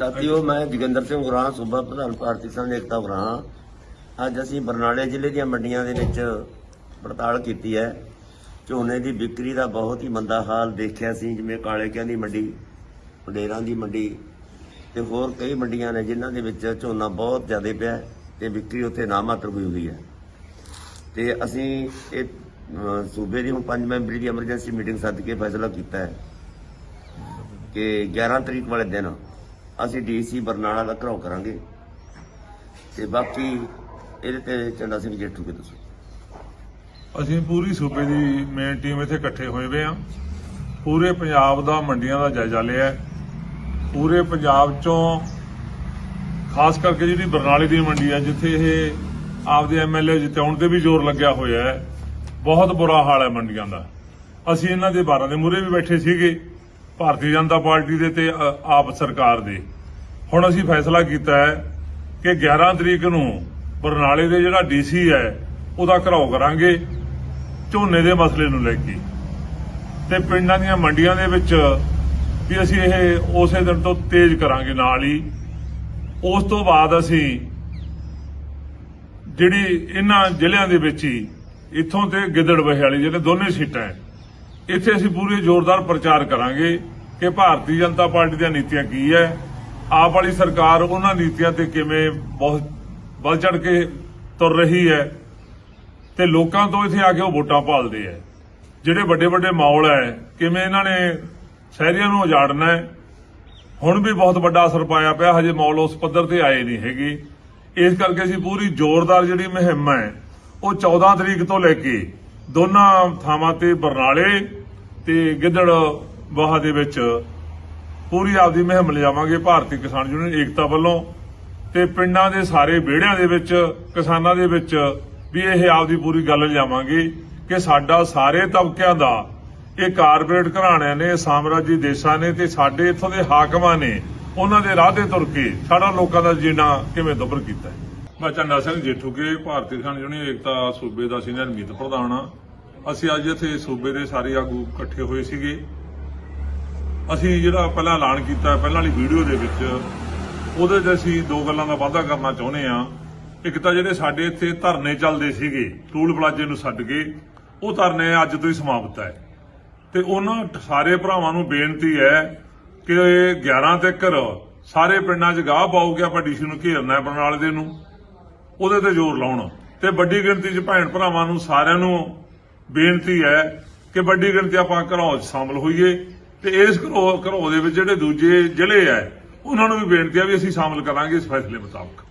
ਸਾਥੀਓ, ਮੈਂ ਜੋਗਿੰਦਰ ਸਿੰਘ ਗੁਰਾਂ ਸੂਬਾ ਪ੍ਰਧਾਨ ਭਾਰਤੀ ਸੰਘ ਏਕਤਾ ਗੁਰਾਂ ਅੱਜ ਅਸੀਂ ਬਰਨਾਲੇ ਜ਼ਿਲ੍ਹੇ ਦੀਆਂ ਮੰਡੀਆਂ ਦੇ ਵਿੱਚ ਪੜਤਾਲ ਕੀਤੀ ਹੈ। ਝੋਨੇ ਦੀ ਵਿਕਰੀ ਦਾ ਬਹੁਤ ਹੀ ਮੰਦਾ ਹਾਲ ਦੇਖਿਆ ਸੀ, ਜਿਵੇਂ ਕਾਲੇਕਿਆਂ ਦੀ ਮੰਡੀ ਡੇਰਾਂ ਦੀ ਮੰਡੀ ਤੇ ਹੋਰ ਕਈ ਮੰਡੀਆਂ ਨੇ ਜਿਨ੍ਹਾਂ ਦੇ ਵਿੱਚ ਝੋਨਾ ਬਹੁਤ ਜ਼ਿਆਦਾ ਪਿਆ ਹੈ ਤੇ ਵਿਕਰੀ ਉੱਥੇ ਨਾਮਾਤਰ ਹੋਈ ਹੋਈ ਹੈ। ਤੇ ਅਸੀਂ ਇਹ ਸੂਬੇ ਦੀ ਹੁਣ ਪੰਜ ਮੈਂਬਰੀ ਦੀ ਐਮਰਜੈਂਸੀ ਮੀਟਿੰਗ ਸੱਦ ਕੇ ਫੈਸਲਾ ਕੀਤਾ ਹੈ ਕਿ 11 ਤਰੀਕ ਵਾਲੇ ਦਿਨ ਅਸੀਂ ਡੀਸੀ ਬਰਨਾਲਾ ਦਾ ਘਰਾਓ ਕਰਾਂਗੇ। ਤੇ ਬਾਕੀ ਇਹਦੇ ਤੇ ਚੰਦਾ ਸਿੰਘ ਜੇਠੂ ਦੱਸੋ? ਅਸੀਂ ਪੂਰੀ ਸੂਬੇ ਦੀ ਮੇਨ ਟੀਮ ਇੱਥੇ ਇਕੱਠੇ ਹੋਏ ਵੇ ਆ। ਪੂਰੇ ਪੰਜਾਬ ਦਾ ਮੰਡੀਆਂ ਦਾ ਜਾਇਜ਼ਾ ਲਿਆ ਪੂਰੇ ਪੰਜਾਬ ਚੋਂ ਖਾਸ ਕਰਕੇ ਜਿਹੜੀ ਬਰਨਾਲੇ ਦੀ ਮੰਡੀ ਹੈ, ਜਿੱਥੇ ਇਹ ਆਪਦੇ ਐਮਐਲਏ ਜਿਤਾਉਣ ਤੇ ਵੀ ਜ਼ੋਰ ਲੱਗਿਆ ਹੋਇਆ ਹੈ, ਬਹੁਤ ਬੁਰਾ ਹਾਲ ਹੈ ਮੰਡੀਆਂ ਦਾ। ਅਸੀਂ ਇਹਨਾਂ ਦੇ 12 ਦੇ ਮੂਹਰੇ ਵੀ ਬੈਠੇ ਸੀਗੇ। ਭਾਰਤੀ ਜਨਤਾ ਪਾਰਟੀ ਦੇ ਤੇ ਆਪ ਸਰਕਾਰ ਦੇ। ਹੁਣ ਅਸੀਂ ਫੈਸਲਾ ਕੀਤਾ ਹੈ ਕਿ 11 ਤਰੀਕ ਨੂੰ ਬਰਨਾਲੇ ਦੇ ਜਿਹੜਾ ਡੀਸੀ ਹੈ, ਉਹਦਾ ਘਰਾਓ ਕਰਾਂਗੇ, ਝੋਨੇ ਦੇ ਮਸਲੇ ਨੂੰ ਲੈ ਕੇ। ਤੇ ਪਿੰਡਾਂ ਦੀਆਂ ਮੰਡੀਆਂ ਦੇ ਵਿੱਚ ਵੀ ਅਸੀਂ ਇਹ ਉਸੇ ਦਿਨ ਤੋਂ ਤੇਜ਼ ਕਰਾਂਗੇ ਨਾਲ ਹੀ। ਉਸ ਤੋਂ ਬਾਅਦ ਅਸੀਂ ਜਿਹੜੀ ਇਹਨਾਂ ਜ਼ਿਲ੍ਹਿਆਂ ਦੇ ਵਿੱਚ ਹੀ, ਇੱਥੋਂ ਤੇ ਗਿੱਦੜ ਵਾਲੀ ਜਿਹੜੇ ਦੋਨੇ ਸੀਟਾਂ ਹੈ ਇੱਥੇ ਅਸੀਂ ਪੂਰੇ ਜ਼ੋਰਦਾਰ ਪ੍ਰਚਾਰ ਕਰਾਂਗੇ ਕਿ ਭਾਰਤੀ ਜਨਤਾ ਪਾਰਟੀ ਦੀਆਂ ਨੀਤੀਆਂ ਕੀ ਹੈ ਆਪ ਵਾਲੀ ਸਰਕਾਰ ਉਹਨਾਂ ਨੀਤੀਆਂ ਤੇ ਕਿਵੇਂ ਬਹੁਤ ਵੱਧ ਚੜ ਕੇ ਤੁਰ ਰਹੀ ਹੈ ਤੇ ਲੋਕਾਂ ਤੋਂ ਇੱਥੇ ਆ ਕੇ ਉਹ ਵੋਟਾਂ ਭਾਲਦੇ ਆ ਜਿਹੜੇ ਵੱਡੇ ਵੱਡੇ ਮਾਹੌਲ ਹੈ ਕਿਵੇਂ ਇਹਨਾਂ ਨੇ ਸ਼ਹਿਰੀਆਂ ਨੂੰ ਉਜਾੜਨਾ ਹੈ ਹੁਣ ਵੀ ਬਹੁਤ ਵੱਡਾ ਅਸਰ ਪਾਇਆ ਪਿਆ, ਹਜੇ ਮਾਹੌਲ ਉਸ ਪੱਧਰ ਤੇ ਆਏ ਨਹੀਂ ਹੈਗੇ। ਇਸ ਕਰਕੇ ਅਸੀਂ ਪੂਰੀ ਜ਼ੋਰਦਾਰ ਜਿਹੜੀ ਮੁਹਿੰਮ ਹੈ ਉਹ 14 ਤਰੀਕ ਤੋਂ ਲੈ ਕੇ ਦੋਨਾਂ ਥਾਵਾਂ ਤੇ ਬਰਨਾਲੇ ਤੇ ਗਿੱਦੜ ਬਾਹਾ ਦੇ ਵਿੱਚ ਪੂਰੀ ਆਪਦੀ ਮੁਹਿੰਮ ਲਿਜਾਵਾਂਗੇ, ਭਾਰਤੀ ਕਿਸਾਨ ਯੂਨੀਅਨ ਏਕਤਾ ਵੱਲੋਂ। ਤੇ ਪਿੰਡਾਂ ਦੇ ਸਾਰੇ ਵਿਹੜਿਆਂ ਦੇ ਵਿੱਚ, ਕਿਸਾਨਾਂ ਦੇ ਵਿੱਚ ਵੀ ਇਹ ਆਪਦੀ ਪੂਰੀ ਗੱਲ ਲਿਜਾਵਾਂਗੇ ਕਿ ਸਾਡਾ ਸਾਰੇ ਤਬਕਿਆਂ ਦਾ ਇਹ ਕਾਰਪੋਰੇਟ ਘਰਾਣਿਆਂ ਨੇ, ਸਾਮਰਾਜੀ ਦੇਸ਼ਾਂ ਨੇ ਤੇ ਸਾਡੇ ਇੱਥੋਂ ਦੇ ਹਾਕਮਾਂ ਨੇ ਉਹਨਾਂ ਦੇ ਰਾਹ ਤੇ ਤੁਰ ਕੇ ਸਾਡਾ ਲੋਕਾਂ ਦਾ ਜੀਣਾ ਕਿਵੇਂ ਦੁੱਭਰ ਕੀਤਾ ਹੈ। ਮੈਂ ਚੰਦਾ ਸਿੰਘ ਜੇਠੂ ਕੇ, ਭਾਰਤੀ ਕਿਸਾਨ ਯੂਨੀਅਨ ਏਕਤਾ ਸੂਬੇ ਦਾ ਸੀਨੀਅਰ ਮੀਤ ਪ੍ਰਧਾਨ ਆ ਅਸੀਂ ਅੱਜ ਇੱਥੇ ਸੂਬੇ ਦੇ ਸਾਰੇ ਆਗੂ ਇਕੱਠੇ ਹੋਏ ਸੀਗੇ। ਅਸੀਂ ਜਿਹੜਾ ਪਹਿਲਾਂ ਐਲਾਨ ਕੀਤਾ, ਪਹਿਲਾਂ ਵਾਲੀ ਵੀਡੀਓ ਦੇ ਵਿੱਚ, ਉਹਦੇ 'ਚ ਅਸੀਂ ਦੋ ਗੱਲਾਂ ਦਾ ਵਾਅਦਾ ਕਰਨਾ ਚਾਹੁੰਦੇ ਆ ਇੱਕ ਤਾਂ ਜਿਹੜੇ ਸਾਡੇ ਇੱਥੇ ਧਰਨੇ ਚੱਲਦੇ ਸੀਗੇ ਟੂਲ ਪਲਾਜੇ ਨੂੰ ਛੱਡ ਕੇ, ਉਹ ਧਰਨੇ ਅੱਜ ਤੋਂ ਹੀ ਸਮਾਪਤ ਹੈ। ਤੇ ਉਹਨਾਂ ਸਾਰੇ ਭਰਾਵਾਂ ਨੂੰ ਬੇਨਤੀ ਹੈ ਕਿ ਇਹ 11 ਤੱਕ ਸਾਰੇ ਪਿੰਡਾਂ 'ਚ ਗਾਹ ਪਾਓ ਕਿ ਆਪਾਂ ਡੀਸੀ ਨੂੰ ਘੇਰਨਾ ਹੈ ਬਰਨਾਲੇ ਦੇ ਨੂੰ। ਉਹਦੇ ਤੇ ਜ਼ੋਰ ਲਾਉਣ। ਤੇ ਵੱਡੀ ਗਿਣਤੀ 'ਚ ਭੈਣ ਭਰਾਵਾਂ ਨੂੰ ਸਾਰਿਆਂ ਨੂੰ ਬੇਨਤੀ ਹੈ ਕਿ ਵੱਡੀ ਗਿਣਤੀ ਆਪਾਂ ਘਰੋਂ 'ਚ ਸ਼ਾਮਲ ਹੋਈਏ ਤੇ ਇਸ ਘਰੋਂ ਘਰੋਂ ਦੇ ਵਿੱਚ ਜਿਹੜੇ ਦੂਜੇ ਜ਼ਿਲ੍ਹੇ ਹੈ, ਉਹਨਾਂ ਨੂੰ ਵੀ ਬੇਨਤੀ ਆ ਵੀ ਅਸੀਂ ਸ਼ਾਮਲ ਕਰਾਂਗੇ ਇਸ ਫੈਸਲੇ ਮੁਤਾਬਕ।